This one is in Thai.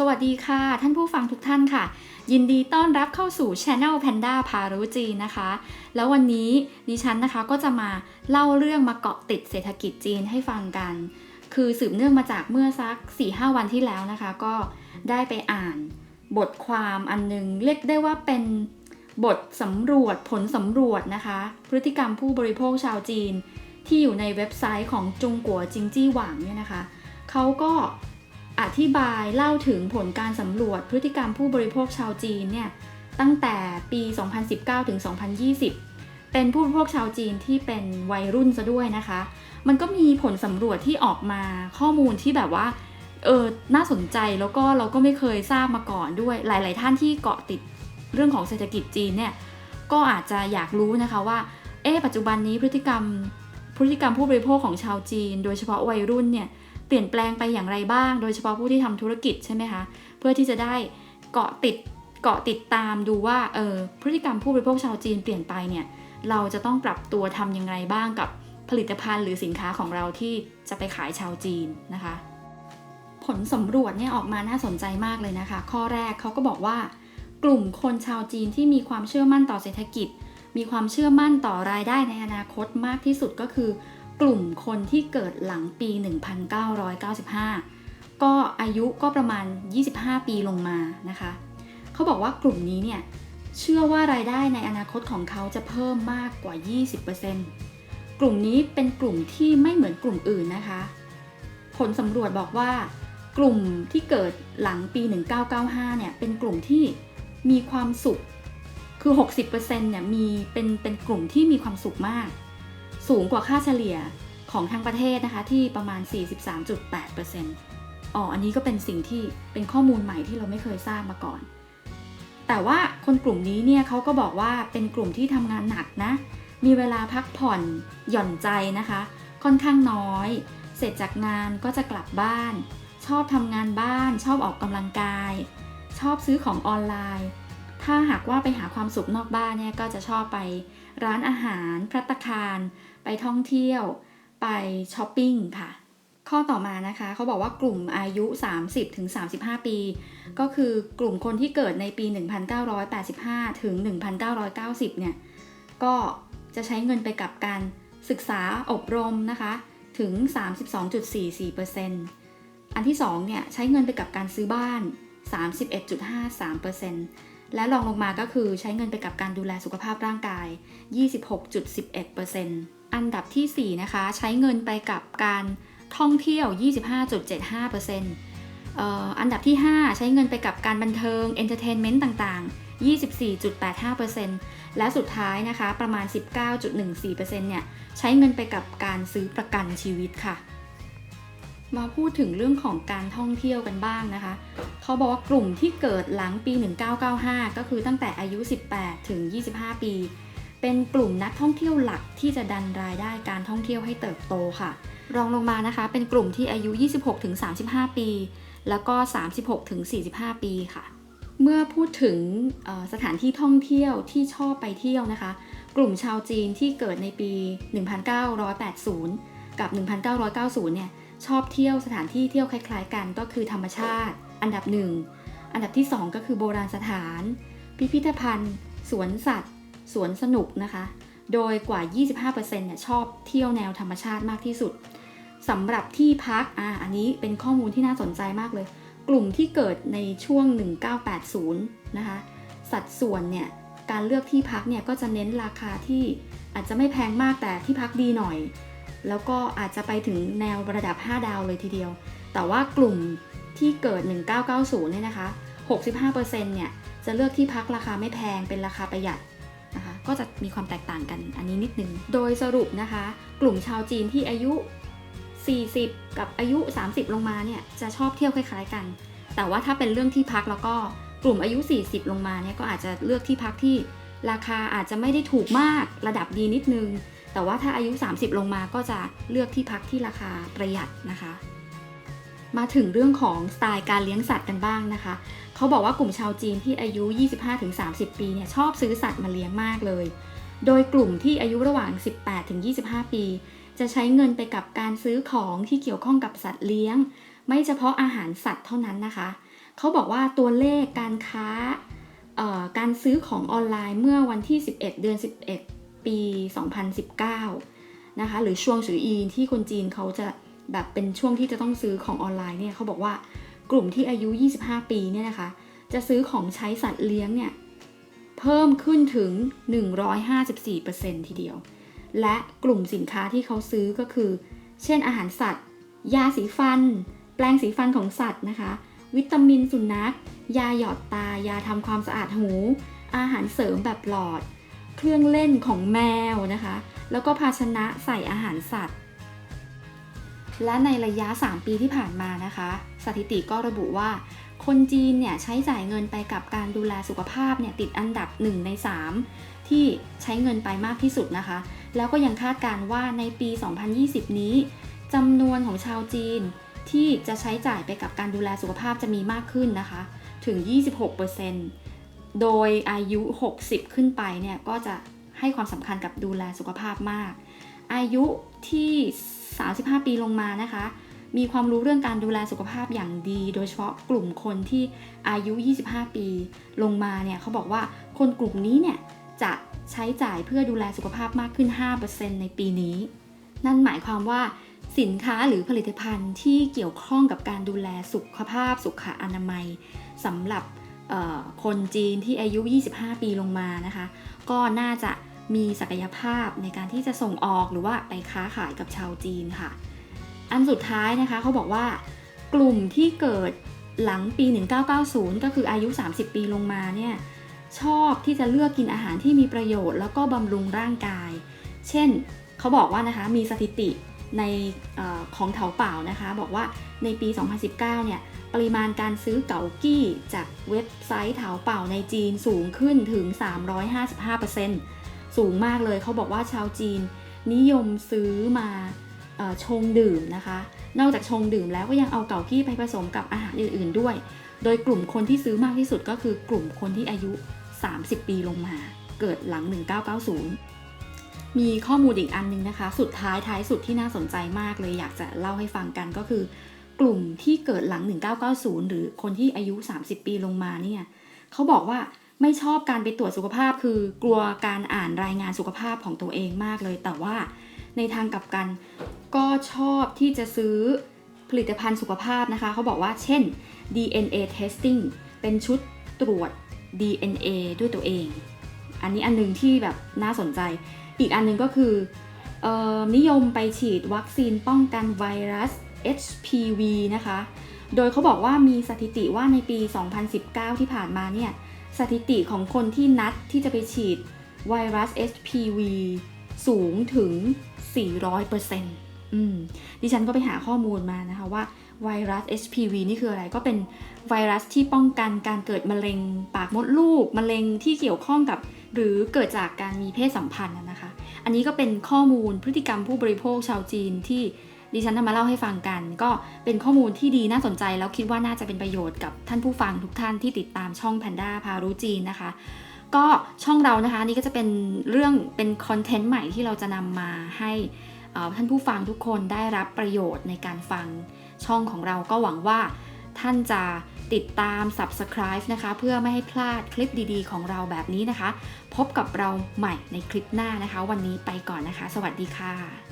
สวัสดีค่ะ ท่านผู้ฟังทุกท่านค่ะ ยินดีต้อนรับเข้าสู่ Channel Panda พารู้จีนนะคะ แล้ววันนี้ดิฉันนะคะก็จะมาเล่าเรื่องมาเกาะติดเศรษฐกิจจีนให้ฟังกัน คือสืบเนื่องมาจากเมื่อสัก 4-5 วันที่แล้วนะคะ ก็ได้ไปอ่านบทความอันนึง เรียกได้ว่าเป็นบทสำรวจผลสำรวจนะคะ พฤติกรรมผู้บริโภคชาวจีน ที่อยู่ในเว็บไซต์ของจงกัวจิงจี้หวังเนี่ยนะคะเขาก็ อธิบายเล่าถึงผลการสำรวจพฤติกรรมผู้บริโภคชาวจีนเนี่ยตั้งแต่ปี 2019 ถึง 2020 เป็นผู้บริโภคชาวจีนที่เป็นวัยรุ่นซะด้วยนะคะ มันก็มีผลสำรวจที่ออกมาข้อมูลที่แบบว่าเออน่าสนใจแล้วก็เราก็ไม่เคยทราบมาก่อนด้วย หลาย ๆ ท่านที่เกาะติดเรื่องของเศรษฐกิจจีนเนี่ยก็อาจจะอยากรู้นะคะว่าเอ๊ปัจจุบันนี้พฤติกรรมพฤติกรรมผู้บริโภคของชาวจีน โดยเฉพาะวัยรุ่นเนี่ย เปลี่ยนแปลงไปอย่างไรบ้าง โดยเฉพาะผู้ที่ทำธุรกิจใช่ไหมคะเพื่อที่จะได้เกาะติดเกาะติดตามดูว่าเออพฤติกรรมผู้บริโภคชาวจีนเปลี่ยนไปเนี่ยเราจะต้องปรับตัวทำยังไงบ้างกับผลิตภัณฑ์หรือสินค้าของเราที่จะไปขายชาวจีนนะคะ ผลสำรวจเนี่ยออกมาน่าสนใจมากเลยนะคะ ข้อแรกเขาก็บอกว่า กลุ่มคนชาวจีนที่มีความเชื่อมั่นต่อเศรษฐกิจ มีความเชื่อมั่นต่อรายได้ในอนาคตมากที่สุดก็คือ กลุ่มคนที่เกิดหลังปี 1995 ก็อายุก็ประมาณ 25 ปีลงมานะคะ เขาบอกว่ากลุ่มนี้เนี่ย เชื่อว่ารายได้ในอนาคตของเขาจะเพิ่มมากกว่า 20%กลุ่มนี้เป็นกลุ่มที่ไม่เหมือนกลุ่มอื่นนะคะ ผลสำรวจบอกว่ากลุ่มที่เกิดหลังปี 1995 เนี่ย เป็นกลุ่มที่มีความสุข คือ 60%เนี่ย มี เป็น เป็นกลุ่มที่มีความสุขมาก สูงกว่าค่าเฉลี่ยของทั้งประเทศนะคะที่ประมาณ 43.8%อ๋ออันนี้ก็เป็นสิ่งที่เป็นข้อมูลใหม่ที่เราไม่เคยทราบมาก่อน แต่ว่าคนกลุ่มนี้เนี่ยเขาก็บอกว่าเป็นกลุ่มที่ทำงานหนักนะ มีเวลาพักผ่อนหย่อนใจนะคะ ค่อนข้างน้อย เสร็จจากงานก็จะกลับบ้าน ชอบทำงานบ้าน ชอบออกกำลังกาย ชอบซื้อของออนไลน์ ถ้าหากว่าไปหาความสุขนอกบ้านเนี่ยก็จะชอบไปร้านอาหารพัตตาคาร ไปท่องเที่ยว ไปช้อปปิ้งค่ะ ข้อต่อมานะคะเขาบอกว่ากลุ่มอายุ 30-35 ปี ก็คือกลุ่มคนที่เกิดในปี 1985 ถึง 1990 เนี่ย ก็จะใช้เงินไปกับการศึกษาอบรมนะคะถึง 32.44%อันที่2เนี่ยใช้เงินไปกับการซื้อบ้าน 31.53% และรองลงมาก็คือใช้เงินไปกับการดูแลสุขภาพร่างกาย 26.11%อันดับที่ 4 นะคะ ใช้เงินไปกับการท่องเที่ยว 25.75%เอ่ออันดับที่ 5 ใช้เงินไปกับการบันเทิง entertainment ต่างๆ 24.85%และสุดท้ายนะคะประมาณ 19.14%เนี่ยใช้เงินไปกับการซื้อประกันชีวิตค่ะ มาพูดถึงเรื่องของการท่องเที่ยวกันบ้างนะคะ เขาบอกว่ากลุ่มที่เกิดหลังปี 1995 ก็คือตั้งแต่อายุ 18 ถึง 25 ปี เป็นกลุ่มนักท่องเที่ยวหลักที่จะดันรายได้การท่องเที่ยวให้เติบโตค่ะ รองลงมานะคะ เป็นกลุ่มที่อายุ 26 ถึง 35 ปี แล้วก็ 36 ถึง 45 ปีค่ะ เมื่อพูดถึงสถานที่ท่องเที่ยวที่ชอบไปเที่ยวนะคะ กลุ่มชาวจีนที่เกิดในปี 1980 กับ 1990 เนี่ย ชอบเที่ยวสถานที่เที่ยวคล้าย ๆ กันก็คือธรรมชาติ อันดับหนึ่งอันดับที่ 2 ก็คือโบราณสถาน พิพิธภัณฑ์ สวนสัตว์ สวนสนุกนะคะ โดยกว่า 25%เนี่ยชอบเที่ยวแนวธรรมชาติมากที่สุดสำหรับที่พักอ่าอันนี้เป็นข้อมูลที่น่าสนใจมากเลย กลุ่มที่เกิดในช่วง 1980 นะคะ สัดส่วนเนี่ยการเลือกที่พักเนี่ยก็จะเน้นราคาที่อาจจะไม่แพงมากแต่ที่พักดีหน่อย แล้วก็อาจจะไปถึงแนวระดับ 5 ดาวเลยทีเดียว แต่ว่ากลุ่มที่เกิด 1990 เนี่ยนะคะ 65%เนี่ยจะเลือกที่พักราคาไม่แพงเป็นราคาประหยัดนะคะ ก็จะมีความแตกต่างกันอันนี้นิดนึง โดยสรุปนะคะ กลุ่มชาวจีนที่อายุ 40 กับอายุ 30 ลงมาเนี่ยจะชอบเที่ยวคล้าย ๆ กัน แต่ว่าถ้าเป็นเรื่องที่พักแล้วก็กลุ่มอายุ 40 ลงมาเนี่ยก็อาจจะเลือกที่พักที่ราคาอาจจะไม่ได้ถูกมากระดับดีนิดนึง แต่ว่าถ้าอายุ 30 ลงมาก็จะเลือกที่พักที่ราคาประหยัดนะคะ มาถึงเรื่องของสไตล์การเลี้ยงสัตว์กันบ้างนะคะ เขาบอกว่ากลุ่มชาวจีนที่อายุ 25-30 ปีเนี่ยชอบซื้อสัตว์มาเลี้ยงมากเลย โดยกลุ่มที่อายุระหว่าง 18-25 ปี จะใช้เงินไปกับการซื้อของที่เกี่ยวข้องกับสัตว์เลี้ยง ไม่เฉพาะอาหารสัตว์เท่านั้นนะคะ เขาบอกว่าตัวเลขการค้าการซื้อของออนไลน์เมื่อวันที่ 11 เดือน 11 ปี 2019 นะคะ หรือช่วงสืออีที่คนจีนเขาจะแบบเป็นช่วงที่จะต้องซื้อของออนไลน์เนี่ยเขาบอกว่ากลุ่มที่อายุ 25 ปีเนี่ยนะคะ จะซื้อของใช้สัตว์เลี้ยงเนี่ยเพิ่มขึ้นถึง 154%ทีเดียว และกลุ่มสินค้าที่เขาซื้อก็คือ เช่นอาหารสัตว์ ยาสีฟัน แปรงสีฟันของสัตว์นะคะ วิตามินสุนัข ยาหยอดตา ยาทำความสะอาดหู อาหารเสริมแบบหลอด เครื่องเล่นของแมวนะคะ แล้วก็ภาชนะใส่อาหารสัตว์ และในระยะ 3 ปีที่ผ่านมานะคะ สถิติก็ระบุว่า คนจีนเนี่ยใช้จ่ายเงินไปกับการดูแลสุขภาพเนี่ยติดอันดับ 1 ใน 3 ที่ใช้เงินไปมากที่สุดนะคะ แล้วก็ยังคาดการณ์ว่าในปี 2020 นี้จำนวนของชาวจีนที่จะใช้จ่ายไปกับการดูแลสุขภาพจะมีมากขึ้นนะคะ ถึง 26% โดยอายุ 60 ขึ้นไปเนี่ยก็จะให้ความสำคัญกับดูแลสุขภาพมาก อายุที่ 35 ปีลงมานะคะ มีความรู้เรื่องการดูแลสุขภาพอย่างดี โดยเฉพาะกลุ่มคนที่อายุ 25 ปีลงมาเนี่ยเขาบอกว่าคนกลุ่มนี้เนี่ยจะใช้จ่ายเพื่อดูแลสุขภาพมากขึ้น 5%ในปีนี้ นั่นหมายความว่าสินค้าหรือผลิตภัณฑ์ที่เกี่ยวข้องกับการดูแลสุขภาพสุขอนามัยสำหรับ คนจีนที่อายุ 25 ปีลงมานะคะ ก็น่าจะมีศักยภาพในการที่จะส่งออกหรือว่าไปค้าขายกับชาวจีนค่ะ อันสุดท้ายนะคะเขาบอกว่ากลุ่มที่เกิดหลังปี 1990 ก็คืออายุ 30 ปีลงมาเนี่ยชอบที่จะเลือกกินอาหารที่มีประโยชน์แล้วก็บำรุงร่างกาย เช่นเขาบอกว่านะคะมีสถิติในออของเถาเป่านะคะ บอกว่าในปี 2019 เนี่ย ปริมาณการซื้อเก๋ากี้จากเว็บไซต์เถาเป่าในจีนสูงขึ้นถึง 355%สูงมากเลยเขาบอกว่าชาวจีน นิยมซื้อมาอชงดื่มนะคะ นอกจากชงดื่มแล้วก็ยังเอาเก๋ากี้ไปผสมกับอาหารอื่นๆด้วย โดยกลุ่มคนที่ซื้อมากที่สุดก็คือกลุ่มคนที่อายุ 30 ปีลงมา เกิดหลัง 1990 มีข้อมูลอีกอันนึงนะคะ สุดท้ายท้ายสุดที่น่าสนใจมากเลยอยากจะเล่าให้ฟังกันก็คือ กลุ่มที่เกิดหลัง 1990 หรือคนที่อายุ 30 ปีลงมาเนี่ยเขาบอกว่าไม่ชอบการไปตรวจสุขภาพ คือกลัวการอ่านรายงานสุขภาพของตัวเองมากเลย แต่ว่าในทางกลับกันก็ชอบที่จะซื้อผลิตภัณฑ์สุขภาพนะคะ เขาบอกว่าเช่น DNA testing เป็นชุดตรวจ DNA ด้วยตัวเอง อันนี้อันหนึงที่แบบน่าสนใจ อีกอันหนึงก็คือออนิยมไปฉีดวัคซีนป้องกันไวรัส HPV นะคะ โดยเขาบอกว่ามีสถิติว่าในปี 2019 ที่ผ่านมาเนี่ย สถิติของคนที่นัดที่จะไปฉีดไวรัส HPV สูงถึง 400%อืมดิฉันก็ไปหาข้อมูลมานะคะว่าไวรัส HPV นี่คืออะไรก็เป็นไวรัสที่ป้องกันการเกิดมะเร็งปากมดลูก มะเร็งที่เกี่ยวข้องกับ หรือเกิดจากการมีเพศสัมพันธ์นะนะคะ อันนี้ก็เป็นข้อมูลพฤติกรรมผู้บริโภคชาวจีนที่ ดิฉันนำมาเล่าให้ฟังกัน ก็เป็นข้อมูลที่ดีน่าสนใจ แล้วคิดว่าน่าจะเป็นประโยชน์กับท่านผู้ฟังทุกท่านที่ติดตามช่อง Panda พารู้จีนนะคะ ก็ช่องเรานะคะนี่ก็จะเป็นเรื่องเป็นคอนเทนต์ใหม่ที่เราจะนำมาให้ท่านผู้ฟังทุกคนได้รับประโยชน์ในการฟังช่องของเราก็หวังว่าท่านจะติดตาม subscribe นะคะ เพื่อไม่ให้พลาดคลิปดีๆ ของเราแบบนี้นะคะ พบกับเราใหม่ในคลิปหน้านะคะ วันนี้ไปก่อนนะคะ สวัสดีค่ะ